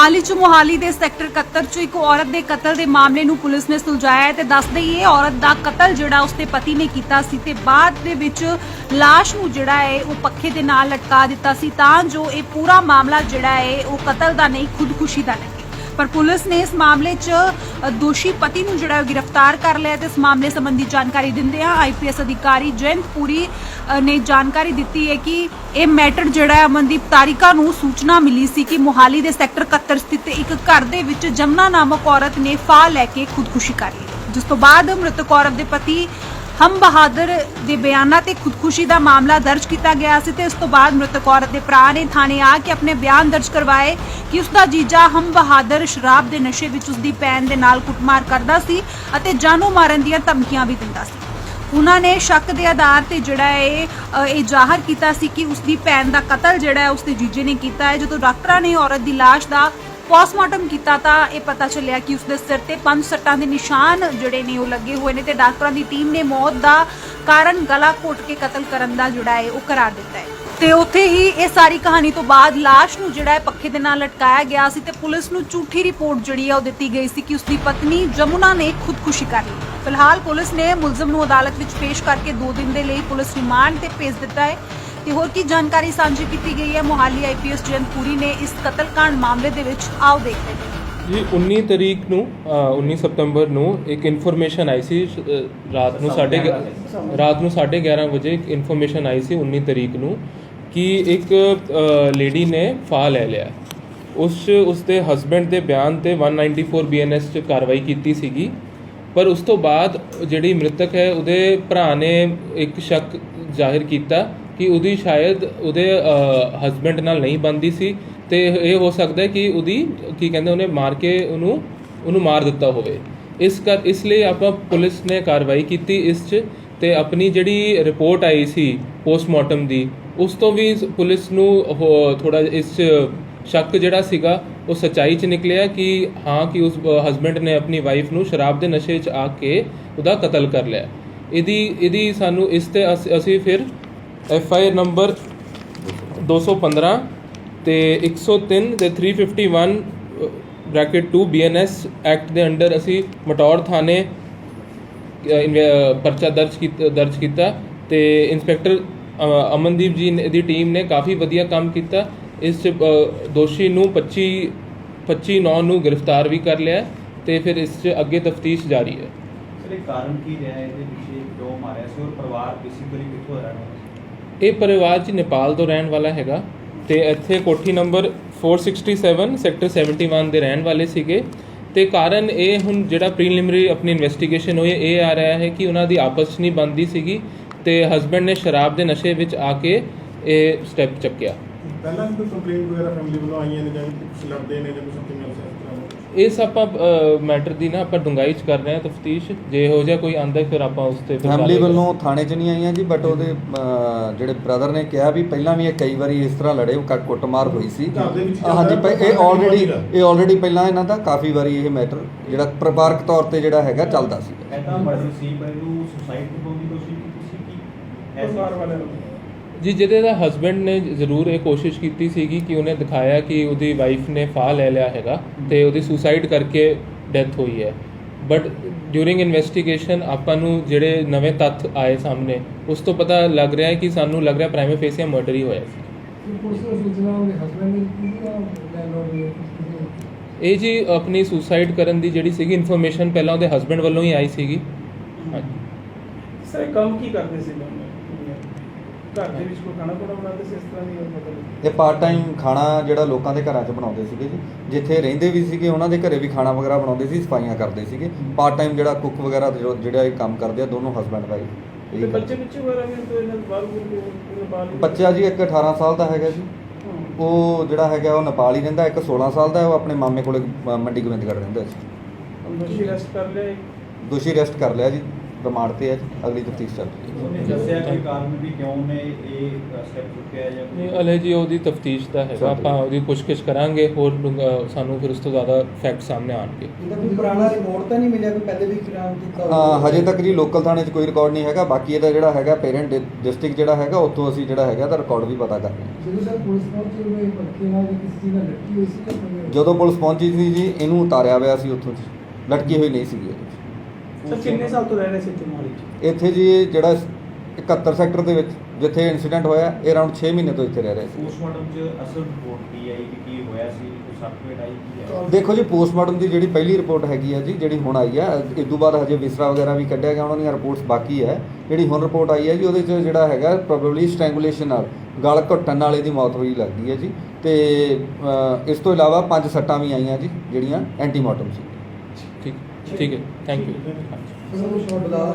ਹਾਲ ਹੀ ਚ, ਮੋਹਾਲੀ ਦੇ ਸੈਕਟਰ 71 ਚ ਇੱਕ ਔਰਤ ਦੇ ਕਤਲ ਦੇ ਮਾਮਲੇ ਨੂੰ ਪੁਲਿਸ ਨੇ ਸੁਲਝਾਇਆ ਹੈ ਤੇ ਦੱਸ ਦਈਏ ਔਰਤ ਦਾ ਕਤਲ ਜਿਹੜਾ ਉਸਦੇ ਪਤੀ ਨੇ ਕੀਤਾ ਸੀ ਤੇ ਬਾਅਦ ਦੇ ਵਿੱਚ ਲਾਸ਼ ਨੂੰ ਜਿਹੜਾ ਹੈ, ਉਹ ਪੱਖੇ ਦੇ ਨਾਲ ਲਟਕਾ ਦਿੱਤਾ ਸੀ ਤਾਂ ਜੋ ਇਹ ਪੂਰਾ ਮਾਮਲਾ ਜਿਹੜਾ ਹੈ, ਉਹ ਕਤਲ ਦਾ ਨਹੀਂ, ਖੁਦਕੁਸ਼ੀ ਦਾ ਲੱਗੇ ਪਰ ਪੁਲਿਸ ਨੇ ਇਸ ਮਾਮਲੇ 'ਚ ਦੋਸ਼ੀ ਪਤੀ ਨੂੰ ਜਿਹੜਾ ਗ੍ਰਿਫਤਾਰ ਕਰ ਲਿਆ ਤੇ ਇਸ ਮਾਮਲੇ ਸੰਬੰਧੀ ਜਾਣਕਾਰੀ ਦਿੰਦੇ ਆ ਆਈਪੀਐਸ ਅਧਿਕਾਰੀ ਜੈੰਤ ਪੁਰੀ ਨੇ ਜਾਣਕਾਰੀ ਦਿੱਤੀ ਹੈ ਕਿ ਇਹ ਮੈਟਰ ਜਿਹੜਾ ਹੈ ਅਮਨਦੀਪ ਤਾਰਿਕਾ ਨੂੰ ਸੂਚਨਾ ਮਿਲੀ ਸੀ ਕਿ ਮੋਹਾਲੀ ਦੇ ਸੈਕਟਰ 71 ਸਥਿਤ ਇੱਕ ਘਰ ਦੇ ਵਿੱਚ ਜਮਨਾ ਨਾਮਕ ਔਰਤ ਨੇ ਫਾਹ ਲੈ ਕੇ ਖੁਦਕੁਸ਼ੀ ਕਰ ਲਈ। ਜਿਸ ਤੋਂ ਬਾਅਦ ਮ੍ਰਿਤਕ ਔਰਤ ਦੇ ਪਤੀ ਹਮ ਬਹਾਦਰ ਦੇ ਬਿਆਨਾਂ ਤੇ ਖੁਦਕੁਸ਼ੀ ਦਾ ਮਾਮਲਾ ਦਰਜ ਕੀਤਾ ਗਿਆ ਸੀ ਤੇ ਇਸ ਤੋਂ ਬਾਅਦ ਮ੍ਰਿਤਕ ਔਰਤ ਦੇ ਭਰਾ ਨੇ ਥਾਣੇ ਆ ਕੇ ਆਪਣੇ ਬਿਆਨ ਦਰਜ ਕਰਵਾਏ ਕਿ ਉਸ ਦਾ ਜੀਜਾ ਹਮ ਬਹਾਦਰ ਸ਼ਰਾਬ ਦੇ ਨਸ਼ੇ ਵਿੱਚ ਉਸ ਦੀ ਭੈਣ ਦੇ ਨਾਲ ਕੁੱਟਮਾਰ ਕਰਦਾ ਸੀ ਅਤੇ ਜਾਨੋਂ ਮਾਰਨ ਦੀਆਂ ਧਮਕੀਆਂ ਵੀ ਦਿੰਦਾ ਸੀ। ਉਹਨਾਂ ਨੇ ਸ਼ੱਕ ਦੇ ਆਧਾਰ ਤੇ ਜਿਹੜਾ ਹੈ ਇਹ ਜ਼ਾਹਰ ਕੀਤਾ ਸੀ ਕਿ ਉਸ ਦੀ ਭੈਣ ਦਾ ਕਤਲ ਜਿਹੜਾ ਹੈ ਉਸ ਦੇ ਜੀਜੇ ਨੇ ਕੀਤਾ ਹੈ। ਜਦੋਂ ਡਾਕਟਰਾਂ ਨੇ ਔਰਤ ਦੀ ਲਾਸ਼ ਦਾ ਪੋਸਟਮਾਰਟਮ ਕੀਤਾ ਤਾਂ ਇਹ ਪਤਾ ਚੱਲਿਆ ਕਿ ਉਸ ਦੇ ਸਿਰ ਤੇ ਪੰਜ ਸੱਟਾਂ ਦੇ ਨਿਸ਼ਾਨ ਜਿਹੜੇ ਨੇ ਉਹ ਲੱਗੇ ਹੋਏ ਨੇ ਤੇ ਡਾਕਟਰਾਂ ਦੀ ਟੀਮ ਨੇ ਮੌਤ ਦਾ ਕਾਰਨ ਗਲਾ ਘੋਟ ਕੇ ਕਤਲ ਕਰਨ ਦਾ ਜਿਹੜਾ ਹੈ ਉਹ ਕਰਾਰ ਦਿੱਤਾ ਹੈ। ਤੇ ਉੱਥੇ ਹੀ ਇਹ ਸਾਰੀ ਕਹਾਣੀ ਤੋਂ ਬਾਅਦ ਲਾਸ਼ ਨੂੰ ਜਿਹੜਾ ਹੈ ਪੱਖੇ ਦੇ ਨਾਲ ਲਟਕਾਇਆ ਗਿਆ ਸੀ ਤੇ ਪੁਲਿਸ ਨੂੰ ਝੂਠੀ ਰਿਪੋਰਟ ਜਿਹੜੀ ਹੈ ਉਹ ਦਿੱਤੀ ਗਈ ਸੀ ਕਿ ਉਸ ਦੀ ਪਤਨੀ ਜਮੁਨਾ ਨੇ ਖੁਦਕੁਸ਼ੀ ਕਰ ਲਈ। ਫਿਲਹਾਲ ਪੁਲਿਸ ਨੇ ਮੁਲਜ਼ਮ ਨੂੰ ਅਦਾਲਤ ਵਿੱਚ ਪੇਸ਼ ਕਰਕੇ 2 ਦਿਨ ਦੇ ਲਈ ਪੁਲਿਸ ਰਿਮਾਂਡ ਤੇ ਭੇਜ ਦਿੱਤਾ ਹੈ। ਤੇ ਹੋਰ ਕੀ ਜਾਣਕਾਰੀ ਸਾਂਝੀ ਕੀਤੀ ਗਈ ਹੈ? ਮੋਹਾਲੀ ਆਈਪੀਐਸ ਜੈਨਪੁਰੀ ਨੇ ਇਸ ਕਤਲकांड ਮਾਮਲੇ ਦੇ ਵਿੱਚ ਆਓ ਦੇਖਦੇ ਹਾਂ। ਜੀ 19 ਤਰੀਕ ਨੂੰ ਅ, 19 ਸਤੰਬਰ ਨੂੰ ਇੱਕ ਇਨਫੋਰਮੇਸ਼ਨ ਆਈ ਸੀ ਅ, ਰਾਤ ਨੂੰ ਸਾਢੇ ਗਿ- ਰਾਤ ਨੂੰ 11:30 ਵਜੇ ਇੱਕ ਇਨਫੋਰਮੇਸ਼ਨ ਆਈ ਸੀ 19 ਤਰੀਕ ਨੂੰ ਕਿ ਇੱਕ ਲੇਡੀ ਨੇ ਫਾਹ ਲੈ ਲਿਆ। ਉਸ 'ਚ ਉਸਦੇ ਹਸਬੰਡ ਦੇ ਬਿਆਨ ਤੇ 194 ਬੀਐਨਐਸ ਚ ਕਾਰਵਾਈ ਕੀਤੀ ਸੀਗੀ। ਪਰ ਉਸ ਤੋਂ ਬਾਅਦ ਜਿਹੜੀ ਮ੍ਰਿਤਕ ਹੈ ਉਹਦੇ ਭਰਾ ਨੇ ਇੱਕ ਸ਼ੱਕ ਜ਼ਾਹਿਰ ਕੀਤਾ ਕਿ ਉਹਦੀ ਸ਼ਾਇਦ ਉਹਦੇ ਹਸਬੰਡ ਨਾਲ ਨਹੀਂ ਬੰਦੀ ਸੀ ਤੇ ਇਹ ਹੋ ਸਕਦਾ ਹੈ ਕਿ ਉਹਦੀ, ਕੀ ਕਹਿੰਦੇ ਉਹਨੇ ਮਾਰ ਕੇ ਉਹਨੂੰ ਉਹਨੂੰ ਮਾਰ ਦਿੱਤਾ ਹੋਵੇ। ਇਸ ਕਰ, ਇਸ ਲਈ ਆਪਾਂ ਪੁਲਿਸ ਨੇ ਕਾਰਵਾਈ ਕੀਤੀ ਇਸ 'ਚ ਤੇ ਆਪਣੀ ਜਿਹੜੀ ਰਿਪੋਰਟ ਆਈ ਸੀ ਪੋਸਟਮਾਰਟਮ ਦੀ, ਉਸ ਤੋਂ ਵੀ ਪੁਲਿਸ ਨੂੰ ਥੋੜਾ ਇਸ 'ਚ ਸ਼ੱਕ ਜਿਹੜਾ ਸੀਗਾ, ਉਹ ਸਚਾਈ 'ਚ ਨਿਕਲਿਆ ਕਿ ਹਾਂ, ਕਿ ਉਸ ਹਸਬੰਡ ਨੇ ਆਪਣੀ ਵਾਈਫ ਨੂੰ ਸ਼ਰਾਬ ਦੇ ਨਸ਼ੇ 'ਚ ਆ ਕੇ ਉਹਦਾ ਕਤਲ ਕਰ ਲਿਆ। ਇਹਦੀ ਇਹਦੀ ਸਾਨੂੰ ਇਸ ਤੇ ਅਸ- ਅਸੀਂ ਫਿਰ ਐਫ ਆਈ ਆਰ ਨੰਬਰ 215 ਤੇ 103 ਤੇ 351 ਬ੍ਰੈਕਟ 2 ਬੀਐਨਐਸ ਐਕਟ ਦੇ ਅੰਡਰ ਅਸੀਂ ਮਟੌਰ ਥਾਣੇ ਪਰਚਾ ਦਰਜ ਕੀਤਾ ਦਰਜ ਕੀਤਾ ਤੇ ਇੰਸਪੈਕਟਰ ਅਮਨਦੀਪ ਜੀ ਨੇ- ਦੀ ਟੀਮ ਨੇ ਕਾਫੀ ਵਧੀਆ ਕੰਮ ਕੀਤਾ। ਇਸ 'ਚ ਦੋਸ਼ੀ ਨੂੰ 25 25 9 ਨੂੰ ਗ੍ਰਿਫਤਾਰ ਵੀ ਕਰ ਲਿਆ ਤੇ ਫਿਰ ਇਸ 'ਚ ਅੱਗੇ ਤਫਤੀਸ਼ ਜਾਰੀ ਹੈ। ਸਰ ਕਾਰਨ ਕੀ ਰਿਹਾ? ਇਹਦੇ ਪਿੱਛੇ ਕਿਉਂ ਮਾਰਿਆ ਸੀ ਔਰ ਪਰਿਵਾਰ ਬੇਸਿਕਲੀ ਕਿੱਥੋਂ ਦਾ ਰਹਿਣ ਇਹ ਪਰਿਵਾਰ ਜੀ ਨੇਪਾਲ ਤੋਂ ਰਹਿਣ ਵਾਲਾ ਹੈਗਾ ਤੇ ਇੱਥੇ ਕੋਠੀ ਨੰਬਰ 467 ਸੈਕਟਰ 71 ਦੇ ਰਹਿਣ ਵਾਲੇ ਸੀਗੇ। ਤੇ ਕਾਰਨ ਇਹ ਹੁਣ ਜਿਹੜਾ ਪ੍ਰੀਲਿਮਿਨਰੀ ਆਪਣੀ ਇਨਵੈਸਟੀਗੇਸ਼ਨ ਹੋਈ ਹੈ, ਇਹ ਆ ਰਿਹਾ ਹੈ ਕਿ ਉਹਨਾਂ ਦੀ ਆਪਸ 'ਚ ਨਹੀਂ ਬੰਦੀ ਸੀਗੀ ਤੇ ਹਸਬੰਡ ਨੇ ਸ਼ਰਾਬ ਦੇ ਨਸ਼ੇ ਵਿੱਚ ਆ ਕੇ ਇਹ ਸਟੈਪ ਚੱਕਿਆ। ਪਹਿਲਾਂ ਵੀ ਕੋਈ ਕੰਪਲੇਂਟ ਵਗੈਰਾ ਫੈਮਿਲੀ ਵੱਲੋਂ ਆਈਆਂ ਨੇ ਜਾਂ ਕੁਝ ਲੜਦੇ ਨੇ ਜਾਂ ਕੁਝ ਸਮਥਿੰਗ ਐਲਸ ਇਸ ਤਰ੍ਹਾਂ ਦਾ? ਇਸ ਆਪਾਂ ਮੈਟਰ ਦੀ ਨਾ ਆਪਾਂ ਡੁੰਗਾਈ 'ਚ ਕਰ ਰਹੇ ਹਾਂ ਤਫਤੀਸ਼। ਜੇ ਹੋ ਜਾ ਕੋਈ ਆਂਦਾ ਫਿਰ ਆਪਾਂ ਉਸ ਤੇ ਫਿਰ ਫੈਮਿਲੀ ਵੱਲੋਂ ਥਾਣੇ 'ਚ ਨਹੀਂ ਆਈਆਂ ਜੀ ਬਟ ਉਹਦੇ ਅਹ, ਜਿਹੜੇ ਬ੍ਰਦਰ ਨੇ ਕਿਹਾ ਵੀ ਪਹਿਲਾਂ ਵੀ ਇਹ ਕਈ ਵਾਰੀ ਇਸ ਤਰ੍ਹਾਂ ਲੜੇ ਕੱਟ ਕੁੱਟਮਾਰ ਹੋਈ ਸੀ। ਘਰ ਦੇ ਵਿੱਚ ਅਹ, ਹਾਂਜੀ ਚੱਲਦਾ ਪ- ਇਹ ਆਲਰੇਡੀ। ਇਹ ਆਲਰੇਡੀ ਪਹਿਲਾਂ ਇਹਨਾਂ ਦਾ ਕਾਫੀ ਵਾਰੀ ਇਹ ਮੈਟਰ ਜਿਹੜਾ ਪਰਿਵਾਰਕ ਤੌਰ ਤੇ ਜਿਹੜਾ ਹੈਗਾ ਚੱਲਦਾ ਸੀ। ਐਦਾਂ ਮਰਡਰ ਸੀ ਪਰ ਇਹਨੂੰ ਸੁਸਾਈਡ ਕਰਨ ਦੀ ਕੋਸ਼ਿਸ਼ ਕੀਤੀ ਸੀ ਕਿ ਪਰਿਵਾਰ ਵਾਲਿਆਂ ਨੂੰ। ਜੀ ਜਿਹਦੇ ਦਾ ਹਸਬੰਡ ਨੇ ਜ਼ਰੂਰ ਇਹ ਕੋਸ਼ਿਸ਼ ਕੀਤੀ ਸੀਗੀ ਕਿ ਉਹਨੇ ਦਿਖਾਇਆ ਕਿ ਉਹਦੀ ਵਾਈਫ ਨੇ ਫਾਹ ਲੈ ਲਿਆ ਹੈਗਾ ਤੇ ਉਹਦੀ ਸੁਸਾਈਡ ਕਰਕੇ ਡੈਥ ਹੋਈ ਹੈ। ਬਟ ਡਿਊਰਿੰਗ ਇਨਵੈਸਟੀਗੇਸ਼ਨ ਆਪਾਂ ਨੂੰ ਜਿਹੜੇ ਨਵੇਂ ਤੱਥ ਆਏ ਸਾਹਮਣੇ ਉਸ ਤੋਂ ਪਤਾ ਲੱਗ ਰਿਹਾ ਹੈ ਕਿ ਸਾਨੂੰ ਲੱਗ ਰਿਹਾ ਪ੍ਰਾਈਮ ਫੇਸੀਆ ਮਰਡਰ ਹੀ ਹੋਇਆ ਸੀ। ਇਹ ਜੀ ਆਪਣੀ ਸੁਸਾਈਡ ਕਰਨ ਦੀ ਜਿਹੜੀ ਸੀਗੀ ਇਨਫੋਰਮੇਸ਼ਨ ਪਹਿਲਾਂ ਉਹਦੇ ਹਸਬੰਡ ਵੱਲੋਂ ਹੀ ਆਈ ਸੀਗੀ। ਹਾਂਜੀ। ਸਰ ਕੰਮ ਕੀ ਕਰਦੇ ਸੀ ਘਰ ਦੇ ਵਿੱਚ ਕੋਈ ਖਾਣਾ ਖੁਣਾ ਬਣਾਉਂਦੇ ਸੀ ਇਸ ਤਰ੍ਹਾਂ ਦੀ ਗੱਲ ਪਤਾ ਇਹ ਪਾਰਟ ਟਾਈਮ ਖਾਣਾ ਜਿਹੜਾ ਲੋਕਾਂ ਦੇ ਘਰਾਂ 'ਚ ਬਣਾਉਂਦੇ ਸੀਗੇ ਜੀ। ਜਿੱਥੇ ਰਹਿੰਦੇ ਵੀ ਸੀਗੇ ਉਹਨਾਂ ਦੇ ਘਰੇ ਵੀ ਖਾਣਾ ਵਗੈਰਾ ਬਣਾਉਂਦੇ ਸੀ ਸਫਾਈਆਂ ਕਰਦੇ ਸੀਗੇ। ਪਾਰਟ ਟਾਈਮ ਜਿਹੜਾ ਕੁੱਕ ਵਗੈਰਾ ਜੋ- ਜਿਹੜਾ ਇਹ ਕੰਮ ਕਰਦੇ ਆ ਦੋਨੋਂ ਹਸਬੰਡ ਤੇ ਵਾਈਫ ਬੱਚੇ ਪਿੱਛੇ ਵਗੈਰਾ ਵੀ ਤੋਂ ਇਹਨਾਂ ਬੁਲ ਬਾਲ ਬੱਚਾ ਜੀ ਇੱਕ 18 ਸਾਲ ਦਾ ਹੈਗਾ ਜੀ। ਉਹ ਜਿਹੜਾ ਹੈਗਾ ਉਹ ਨੇਪਾਲ ਹੀ ਰਹਿੰਦਾ ਇੱਕ 16 ਸਾਲ ਦਾ ਹੈ, ਉਹ ਆਪਣੇ ਮਾਮੇ ਕੋਲੇ ਅ, ਮੰਡੀ ਗੋਬਿੰਦਗੜ੍ਹ ਰਹਿੰਦਾ ਸੀ। ਦੋਸ਼ੀ ਅਰੈਸਟ ਕਰ ਲਿਆ ਦੋਸ਼ੀ ਅਰੈਸਟ ਕਰ ਲਿਆ ਜੀ। ਰਿਮਾਂਡ ਤੇ ਹੈ ਅਗਲੀ ਤਫਤੀਸ਼ ਚੱਲ ਰਹੀ ਹੈ। ਉਹਨੇ ਦੱਸਿਆ ਕੋਈ ਕਾਰਨ ਵੀ ਕਿਉਂ ਨੇ ਇਹ ਸਟੈਪ ਚੁੱਕਿਆ ਜਾਂ ਨਹੀਂ ਹਲੇ ਜੀ ਉਹਦੀ ਤਫਤੀਸ਼ ਦਾ ਹੈਗਾ। ਆਪਾਂ ਉਹਦੀ ਪੁੱਛਗਿੱਛ ਕਰਾਂਗੇ ਹੋਰ ਸਾਨੂੰ ਫਿਰ ਉਸ ਤੋਂ ਜ਼ਿਆਦਾ ਫੈਕਟ ਸਾਹਮਣੇ ਆਣਗੇ ਇਹਦਾ ਕੋਈ ਪੁਰਾਣਾ ਰਿਪੋਰਟ ਤਾਂ ਨਹੀਂ ਮਿਲਿਆ ਕੋਈ ਪਹਿਲੇ ਵੀ ਕ੍ਰਾਈਮ ਕੀਤਾ ਅ, ਹਜੇ ਤੱਕ ਜੀ ਲੋਕਲ ਥਾਣੇ 'ਚ ਕੋਈ ਰਿਕਾਰਡ ਨਹੀਂ ਹੈਗਾ। ਬਾਕੀ ਇਹਦਾ ਜਿਹੜਾ ਹੈਗਾ ਪੇਰੈਂਟ ਡਿਸਟ੍ਰਿਕਟ ਜਿਹੜਾ ਹੈਗਾ ਉੱਥੋਂ ਅਸੀਂ ਜਿਹੜਾ ਹੈਗਾ ਦਾ ਰਿਕਾਰਡ ਵੀ ਪਤਾ ਕਰ ਰਹੇ ਹਾਂ ਜਦੋਂ ਸਰ ਪੁਲਿਸ ਪਹੁੰਚੀ ਉਹਨੇ ਪੱਕੇ ਨਾਲ ਜਾਂ ਕਿਸੇ ਚੀਜ਼ ਨਾਲ ਹੋਈ ਸੀ ਜਾਂ ਕੋਈ ਜਦੋਂ ਪੁਲਿਸ ਪਹੁੰਚੀ ਸੀ ਜੀ ਇਹਨੂੰ ਉਤਾਰਿਆ ਹੋਇਆ ਸੀ ਉੱਥੋਂ ਜੀ ਲਟਕੀ ਹੋਈ ਨਹੀਂ ਸੀਗੀ ਇਹਦੇ 'ਚ। ਸਰ ਕਿੰਨੇ ਸਾਲ ਤੋਂ ਰਹਿ ਰਹੇ ਸੀ ਇੱਥੇ ਮੋਹਾਲੀ 'ਚ? ਇੱਥੇ ਜੀ ਇਹ ਜਿਹੜਾ 71 ਸੈਕਟਰ ਦੇ ਵਿੱਚ ਜਿੱਥੇ ਇਨਸੀਡੈਂਟ ਹੋਇਆ ਇਹ ਅਰਾਊਂਡ 6 ਮਹੀਨੇ ਤੋਂ ਇੱਥੇ ਰਹਿ ਰਹੇ ਸੀ। ਪੋਸਟਮਾਰਟਮ 'ਚ ਅਸਲ ਰਿਪੋਰਟ ਕੀ ਆਈ ਕਿ ਕੀ ਹੋਇਆ ਸੀ ਕੋਈ ਸਰਟੀਫਿਕੇਟ ਆਈ ਕੀ ਹੈ? ਦੇਖੋ ਜੀ ਪੋਸਟਮਾਰਟਮ ਦੀ ਜਿਹੜੀ ਪਹਿਲੀ ਰਿਪੋਰਟ ਹੈਗੀ ਹੈ ਜੀ ਜਿਹੜੀ ਹੁਣ ਆਈ ਹੈ ਇਸ ਤੋਂ ਬਾਅਦ ਹਜੇ ਵਿਸਰਾ ਵਗੈਰਾ ਵੀ ਕੱਢਿਆ ਗਿਆ ਉਹਨਾਂ ਦੀਆਂ ਰਿਪੋਰਟਸ ਬਾਕੀ ਹੈ। ਜਿਹੜੀ ਹੁਣ ਰਿਪੋਰਟ ਆਈ ਹੈ ਜੀ ਉਹਦੇ 'ਚ ਜਿਹੜਾ ਹੈਗਾ ਪ੍ਰੋਬੇਬਲੀ ਸਟ੍ਰੈਂਗੂਲੇਸ਼ਨ ਨਾਲ ਗਲ ਘੁੱਟਣ ਨਾਲ ਇਹਦੀ ਮੌਤ ਹੋਈ ਲੱਗਦੀ ਹੈ ਜੀ। ਤੇ ਇਸ ਤੋਂ ਇਲਾਵਾ ਪੰਜ ਸੱਟਾਂ ਵੀ ਆਈਆਂ ਜੀ ਜਿਹੜੀਆਂ ਐਂਟੀਮਾਰਟਮ ਸੀ। ਠੀਕ। ਠੀਕ ਹੈ ਥੈਂਕ ਯੂ ਸਰ ਉਹ ਸ਼ਾਟ ਬਲਾ